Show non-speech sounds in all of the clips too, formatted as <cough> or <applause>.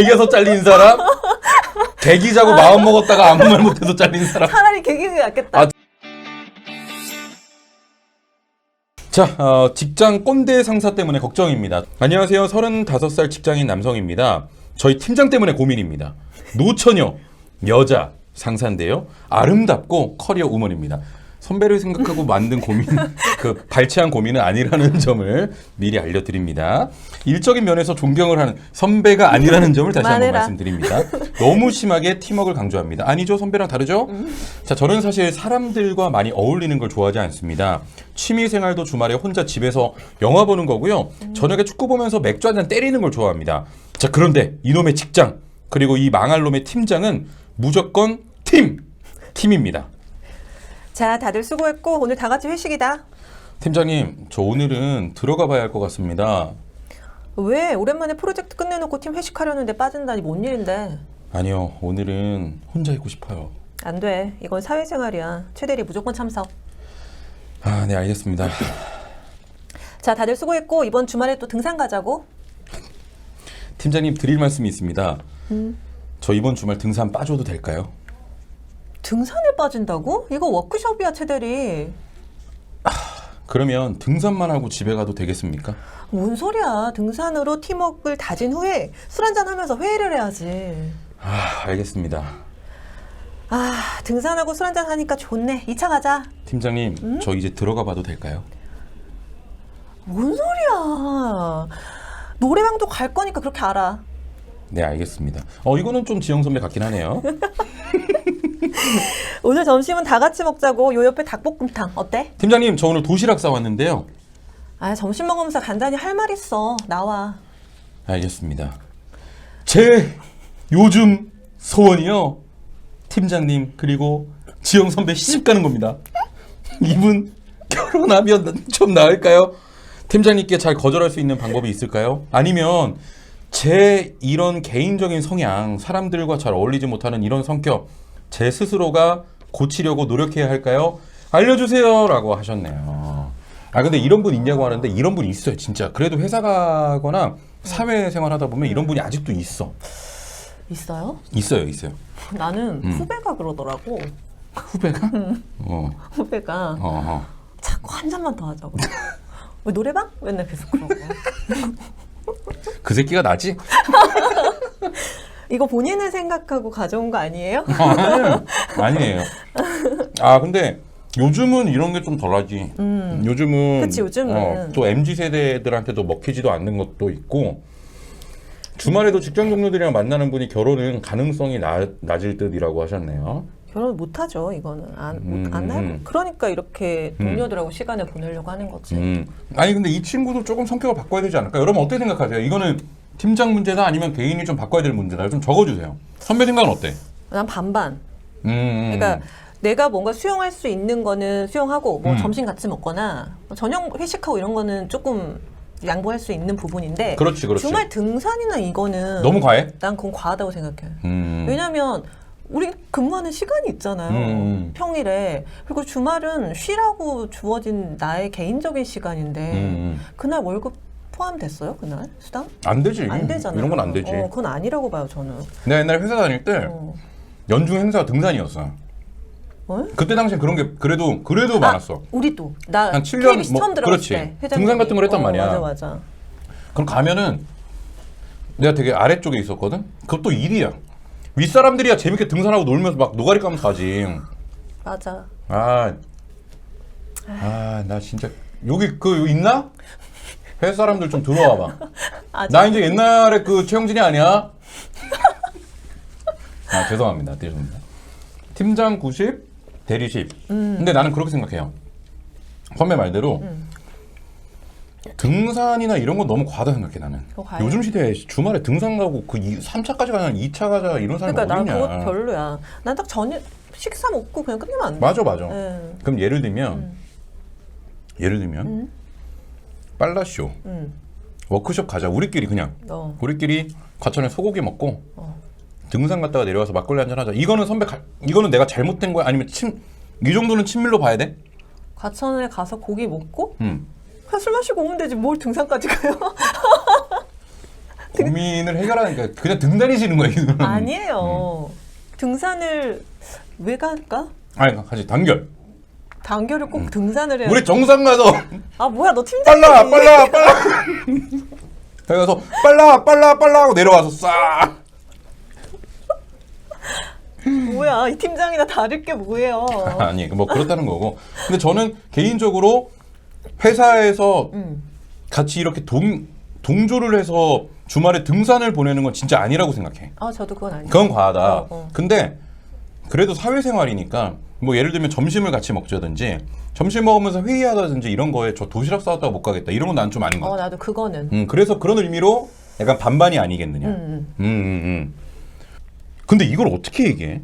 이겨서 잘린 사람? 대기자고 마음 먹었다가 아무 말 못해서 잘린 사람? 차라리 개기가 낫겠다. 아, 자, 어, 직장 꼰대 상사 때문에 걱정입니다. 안녕하세요. 35살 직장인 남성입니다. 저희 팀장 때문에 고민입니다. 노처녀, 여자 상사인데요. 아름답고 커리어 우먼입니다. 선배를 생각하고 만든 고민, 그 발췌한 고민은 아니라는 <laughs> 점을 미리 알려드립니다. 일적인 면에서 존경을 하는 선배가 아니라는 점을 다시 한번 말해라. 말씀드립니다. 너무 심하게 팀워크를 강조합니다. 아니죠, 선배랑 다르죠? 자, 저는 사실 사람들과 많이 어울리는 걸 좋아하지 않습니다. 취미 생활도 주말에 혼자 집에서 영화 보는 거고요. 저녁에 축구 보면서 맥주 한 잔 때리는 걸 좋아합니다. 자, 그런데 이놈의 직장, 그리고 이 망할 놈의 팀장은 무조건 팀! 팀입니다. 자, 다들 수고했고 오늘 다 같이 회식이다. 팀장님, 저 오늘은 들어가 봐야 할 것 같습니다. 왜 오랜만에 프로젝트 끝내놓고 팀 회식하려는데 빠진다니 뭔 일인데? 아니요, 오늘은 혼자 있고 싶어요. 안 돼. 이건 사회생활이야. 최대리 무조건 참석. 아, 네, 알겠습니다. 자, 다들 수고했고 이번 주말에 또 등산 가자고. 팀장님 드릴 말씀이 있습니다. 저 이번 주말 등산 빠져도 될까요? 등산에 빠진다고? 이거 워크숍이야, 최대리. 그러면 등산만 하고 집에 가도 되겠습니까? 뭔 소리야. 등산으로 팀워크를 다진 후에 술 한잔 하면서 회의를 해야지. 아, 알겠습니다. 아, 등산하고 술 한잔 하니까 좋네. 2차 가자. 팀장님, 저 이제 들어가 봐도 될까요? 뭔 소리야. 노래방도 갈 거니까 그렇게 알아. 네, 알겠습니다. 어, 이거는 좀 지영 선배 같긴 하네요. <laughs> <laughs> 오늘 점심은 다 같이 먹자고 요 옆에 닭볶음탕 어때? 팀장님, 저 오늘 도시락 싸왔는데요. 아 점심 먹으면서 간단히 할 말 있어 나와 알겠습니다. 제 요즘 소원이요. 팀장님, 그리고 지영 선배 시집 가는 겁니다. 이분 결혼하면 좀 나을까요? 팀장님께 잘 거절할 수 있는 방법이 있을까요? 아니면 제 이런 개인적인 성향, 사람들과 잘 어울리지 못하는 이런 성격, 제 스스로가 고치려고 노력해야 할까요? 알려주세요. 라고 하셨네요. 아, 근데 이런 분 있냐고 하는데 이런 분 있어요, 진짜. 그래도 회사 가거나 사회생활 하다 보면 이런 분이 아직도 있어. 있어요? 있어요, 있어요. 나는 음. 후배가 그러더라고 후배가? <laughs> 어, 후배가 어, 어. 자꾸 한 잔만 더 하자고 <laughs> 왜 노래방? 맨날 계속 그러고 그 새끼가 나지? <laughs> 이거 본인을 생각하고 가져온 거 아니에요? 아니에요. 아니에요. <laughs> 아, 근데 요즘은 이런 게 좀 덜하지. 요즘은. 음. 그치, 요즘은. 어, 또 MZ 세대들한테도 먹히지도 않는 것도 있고. 주말에도 직장 동료들이랑 만나는 분이 결혼은 가능성이 나, 낮을 듯이라고 하셨네요. 결혼 못 하죠 이거는 안, 음, 안 음, 할, 음. 그러니까 이렇게 음. 동료들하고 시간을 보내려고 하는 거지 음. 아니, 근데 이 친구도 조금 성격을 바꿔야 되지 않을까? 여러분 어떻게 생각하세요? 이거는 팀장 문제다 아니면 개인이 좀 바꿔야 될 문제다? 좀 적어주세요. 선배 생각은 어때? 난 반반 음. 그러니까 내가 뭔가 수용할 수 있는 거는 수용하고 뭐 음. 점심 같이 먹거나 뭐 저녁 회식하고 이런 거는 조금 양보할 수 있는 부분인데 그렇지, 그렇지. 주말 등산이나 이거는 너무 과해? 난 그건 과하다고 생각해. 음. 왜냐면 우리 근무하는 시간이 있잖아요. 음. 평일에 그리고 주말은 쉬라고 주어진 나의 개인적인 시간인데 음. 그날 월급 포함됐어요? 그날 수당? 안 되지. 안 되잖아요. 이런 건 안 되지. 어, 그건 아니라고 봐요 저는. 내가 옛날에 회사 다닐 때 어. 연중 행사가 등산이었어. 어? 그때 당시엔 그런 게 그래도 그래도 많았어. 우리도 나한 7년 KBC 뭐- 처음 들어갔을 그렇지. 때 회장님이. 등산 같은 걸 했단 어, 말이야. 맞아 맞아. 그럼 가면은 내가 되게 아래쪽에 있었거든. 그것도 일이야. 윗사람들이야 재밌게 등산하고 놀면서 막 노가리 까면서 가지. 맞아. 아, 아, 나 진짜 여기 그 있나? 회사 사람들 좀 들어와봐. <laughs> 아직 나 이제 옛날에 그 최영진이 아니야? 아 죄송합니다. 죄송합니다. 팀장 90, 대리 10. 근데 나는 그렇게 생각해요. 선배 말대로 등산이나 이런 건 너무 과하다 생각해 나는. 과해요. 요즘 시대에 주말에 등산 가고 그 3차까지 가냐 2차 가자 이런 사람이 그러니까 난 어딨냐. 그거 별로야. 난 딱 저녁 식사 먹고 그냥 끝내면 안 돼. 맞아 맞아. 네. 그럼 예를 들면 예를 들면 음. 빨라쇼 응. 워크숍 가자 우리끼리 그냥 어. 우리끼리 과천에 소고기 먹고 어. 등산 갔다가 내려와서 막걸리 한잔 하자. 이거는 선배 가, 이거는 내가 잘못된 거야 아니면 친 이 정도는 친밀로 봐야 돼? 과천에 가서 고기 먹고 음. 그냥 술 마시고 오면 되지 뭘 등산까지 가요? <laughs> 고민을 해결하니까 그냥 등단이시는 거예요. 이거는. 아니에요. 등산을 왜 갈까? 아니 같이 단결. 단결을 꼭 등산을 해야 우리 정상 가서 아 뭐야 너 팀장이 빨라 빨라 빨라. 그래서 빨라 빨라 빨라 하고 내려와서 싹. 뭐야 이 팀장이나 다를 게 뭐예요? <laughs> 아니 뭐 그렇다는 거고. 근데 저는 개인적으로 회사에서 음. 같이 이렇게 동 동조를 해서 주말에 등산을 보내는 건 진짜 아니라고 생각해. 아 저도 그건 아니에요. 그건 과하다. 어, 어. 근데 그래도 사회생활이니까 뭐 예를 들면 점심을 같이 먹자든지 점심 먹으면서 회의하다든지 이런 거에 저 도시락 싸왔다가 못 가겠다 이런 건 난 좀 아닌 것 어 같아. 나도 그거는. 음, 그래서 그런 의미로 약간 반반이 아니겠느냐. 음, 음, 음. 음, 음. 근데 이걸 어떻게 얘기해?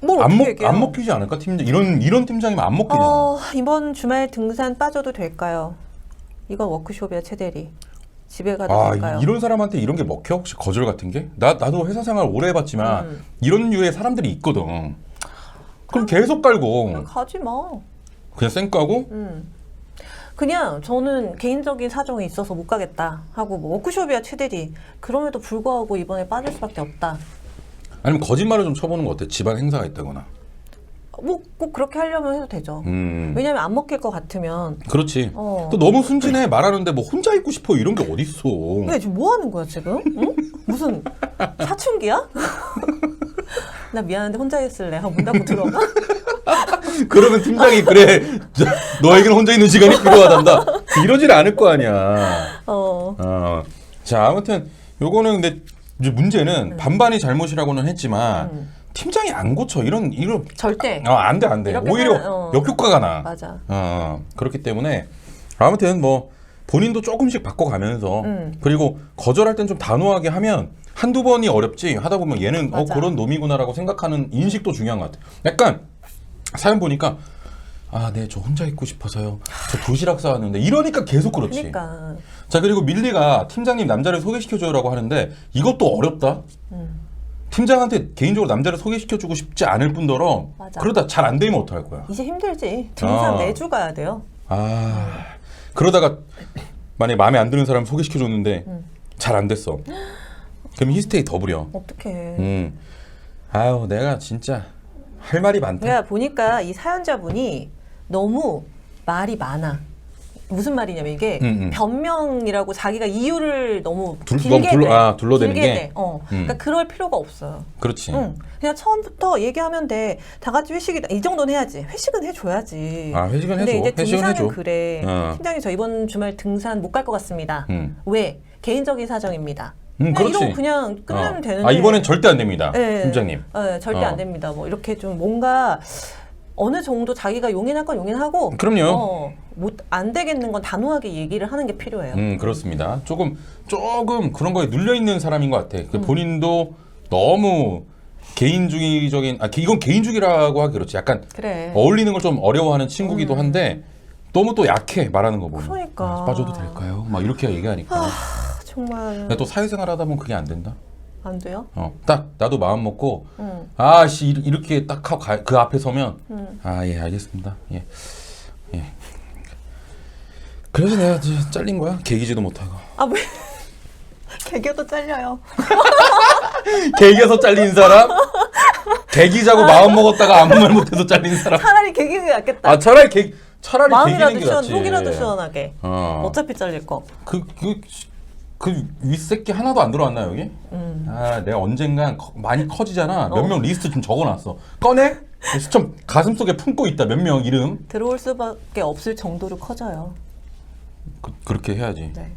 뭘 안, 어떻게 먹, 얘기해요? 안 먹히지 않을까? 팀장 이런 이런 팀장이면 안 먹히잖아. 어 이번 주말 등산 빠져도 될까요? 이건 워크숍이야 최대리. 집에 가도 아 이런 사람한테 이런 게 먹혀 혹시 거절 같은 게? 나 나도 회사 생활 오래 해봤지만 음. 이런 류의 사람들이 있거든. 그럼 계속 깔고 그냥 가지 마. 그냥 쌩 까고 음. 그냥 저는 개인적인 사정이 있어서 못 가겠다 하고 뭐 워크숍이야 최대리. 그럼에도 불구하고 이번에 빠질 수밖에 없다. 아니면 거짓말을 좀 쳐보는 거 어때? 집안 행사가 있다거나. 뭐 꼭 그렇게 하려면 해도 되죠. 음. 왜냐면 안 먹힐 것 같으면 그렇지. 어. 또 너무 순진해 말하는데 뭐 혼자 있고 싶어 이런 게 어딨어. 왜 지금 뭐 하는 거야 지금? 응? 무슨 사춘기야? <laughs> 나 미안한데 혼자 있을래. 하고 문 닫고 들어가? <laughs> 그러면 팀장이 그래 저, 너에게는 혼자 있는 시간이 필요하단다. 이러질 않을 거 아니야. 어. 어. 자 아무튼 요거는 근데 이제 문제는 반반이 잘못이라고는 했지만 음. 팀장이 안 고쳐 이런 이런 절대. 어, 안돼 안돼 이렇게 오히려 살- 어. 역효과가 나. 맞아. 어, 그렇기 때문에 아무튼 뭐 본인도 조금씩 바꿔가면서 음. 그리고 거절할 땐 좀 단호하게 하면 한두 번이 어렵지 하다 보면 얘는 어 맞아. 그런 놈이구나라고 생각하는 인식도 중요한 것 같아. 약간 사연 보니까 아, 네, 저 혼자 있고 싶어서요. 저 도시락 싸왔는데 이러니까 계속 그렇지. 그러니까. 자 그리고 밀리가 팀장님 남자를 소개시켜줘라고 하는데 이것도 어렵다. 음. 팀장한테 개인적으로 남자를 소개시켜주고 싶지 않을 뿐더러 맞아. 그러다 잘 안 되면 어떡할 거야. 이제 힘들지. 등산 어. 매주 가야 돼요. 아 그러다가 만약에 마음에 안 드는 사람 소개시켜줬는데 음. 잘 안 됐어. 그럼 히스테리 더 부려. 어떡해. 음. 아유 내가 진짜 할 말이 많다. 내가 보니까 이 사연자분이 너무 말이 많아. 무슨 말이냐면 이게 음, 음. 변명이라고 자기가 이유를 너무 둘- 길게 너무 둘러- 대. 아, 둘러대는 길게 게? 대. 어. 음. 그러니까 그럴 필요가 없어요. 그렇지. 응. 그냥 처음부터 얘기하면 돼. 다 같이 회식이다. 이 정도는 해야지. 회식은 해줘야지. 아 회식은 근데 해줘. 이제 회식은 등산은 해줘. 그래. 어. 팀장님 저 이번 주말 등산 못 갈 것 같습니다. 음. 왜? 개인적인 사정입니다. 음, 그냥 그렇지. 이러고 그냥 끝내면 어. 되는데. 아 이번엔 절대 안 됩니다, 네. 팀장님. 네, 절대 어. 안 됩니다. 뭐 이렇게 좀 뭔가 어느 정도 자기가 용인할 건 용인하고 그럼요. 어, 못안 되겠는 건 단호하게 얘기를 하는 게 필요해요. 음 그렇습니다. 조금 조금 그런 거에 눌려 있는 사람인 것 같아. 음. 그 본인도 너무 개인주의적인 아 이건 개인주의라고 하기 그렇지. 약간 그래. 어울리는 걸 좀 어려워하는 친구기도 한데 너무 또 약해 말하는 거 보면. 음. 그러니까. 아, 빠져도 될까요? 막 이렇게 얘기하니까. 아, 정말 근데 또 사회생활 하다 보면 그게 안 된다. 안 돼요? 어, 딱 나도 마음 먹고 응. 아씨 이렇게 딱 하고 가- 그 앞에 서면 음. 아예 알겠습니다. 예. 예. 그래서 내가 이제 잘린 거야. 개기지도 못하고. 아 왜? <laughs> 개겨도 잘려요. <laughs> 개기에서 잘린 사람, 개기자고 마음 먹었다가 아무 말 못해서 잘린 사람. 차라리 개기가 낫겠다. 아 차라리 개 차라리 마음이라도 개기는 게 시원, 낫지. 속이라도 시원하게. 어. 어차피 잘릴 거. 그 그 그 윗새끼 하나도 안 들어왔나 여기? 음. 아 내가 언젠간 커- 많이 커지잖아. 몇 어. 명 리스트 좀 적어놨어. 꺼내? 좀 가슴 속에 품고 있다. 몇 명 이름. 들어올 수밖에 없을 정도로 커져요. 그, 그렇게 해야지. 네.